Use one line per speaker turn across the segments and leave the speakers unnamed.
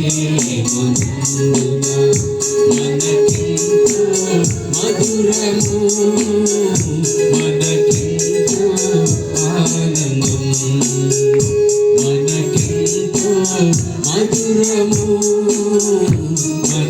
మధురము మనకింత ఆనందం. మనకింత మధురము మన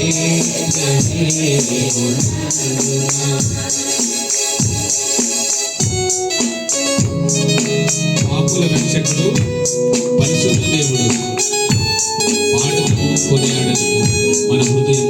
ఆకుల రక్షకుడు పరిశుద్ధ దేవుడు. పాడుతూ కొనియాడదు మన హృదయం.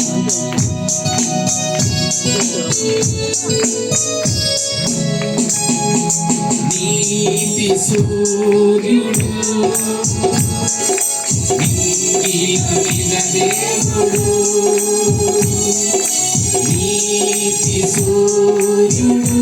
నీతి సూర్యుడు దేవుడు. నీతి సూర్యుడు.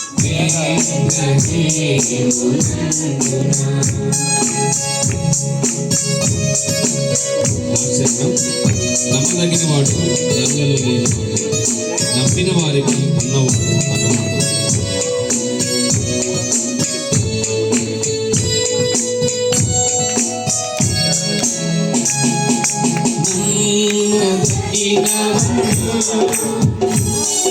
దేవునికి మహిమా
నమ్మదగిన వాడు ధరలలో లేనివాడు నమ్మిన వారికి ఉన్నవాడు అన్నవాడు.
దేవునికి